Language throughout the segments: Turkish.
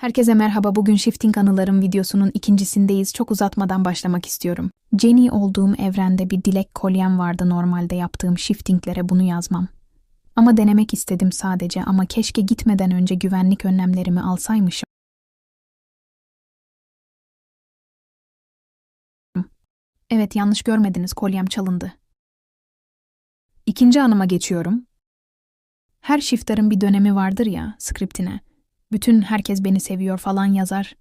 Herkese merhaba. Bugün Shifting Anılarım videosunun ikincisindeyiz. Çok uzatmadan başlamak istiyorum. Jenny olduğum evrende bir dilek kolyem vardı normalde yaptığım shiftinglere bunu yazmam. Ama denemek istedim sadece ama keşke gitmeden önce güvenlik önlemlerimi alsaymışım. Evet yanlış görmediniz kolyem çalındı. İkinci anıma geçiyorum. Her shifter'ın bir dönemi vardır ya skriptine. Bütün herkes beni seviyor falan yazar.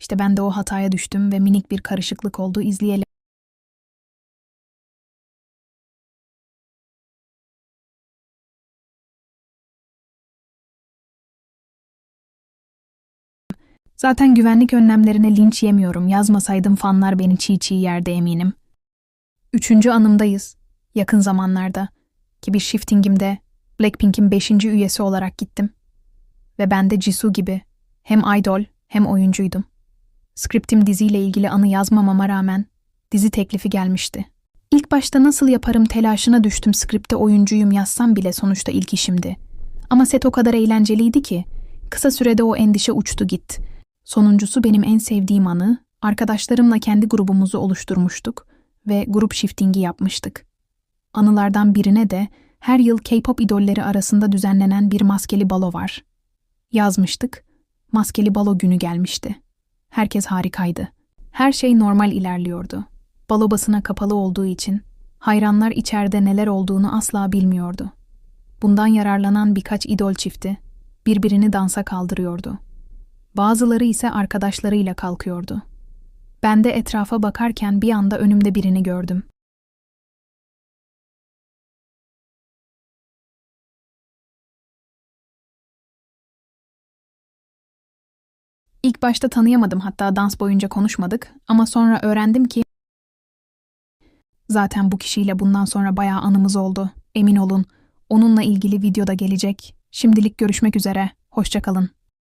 İşte ben de o hataya düştüm ve minik bir karışıklık oldu izleyelim. Zaten güvenlik önlemlerine linç yemiyorum. Yazmasaydım fanlar beni çiğ çiğ yerde eminim. Üçüncü anımdayız. Yakın zamanlarda. Ki bir shiftingimde Blackpink'in beşinci üyesi olarak gittim. Ve ben de Jisoo gibi hem idol hem oyuncuydum. Skriptim diziyle ilgili anı yazmamama rağmen dizi teklifi gelmişti. İlk başta nasıl yaparım telaşına düştüm skripte oyuncuyum yazsam bile sonuçta ilk işimdi. Ama set o kadar eğlenceliydi ki kısa sürede o endişe uçtu git. Sonuncusu benim en sevdiğim anı, arkadaşlarımla kendi grubumuzu oluşturmuştuk ve grup shiftingi yapmıştık. Anılardan birine de her yıl K-pop idolleri arasında düzenlenen bir maskeli balo var. Yazmıştık, maskeli balo günü gelmişti. Herkes harikaydı. Her şey normal ilerliyordu. Balo basına kapalı olduğu için hayranlar içeride neler olduğunu asla bilmiyordu. Bundan yararlanan birkaç idol çifti birbirini dansa kaldırıyordu. Bazıları ise arkadaşlarıyla kalkıyordu. Ben de etrafa bakarken bir anda önümde birini gördüm. İlk başta tanıyamadım hatta dans boyunca konuşmadık ama sonra öğrendim ki zaten bu kişiyle bundan sonra bayağı anımız oldu. Emin olun. Onunla ilgili videoda gelecek. Şimdilik görüşmek üzere. Hoşçakalın.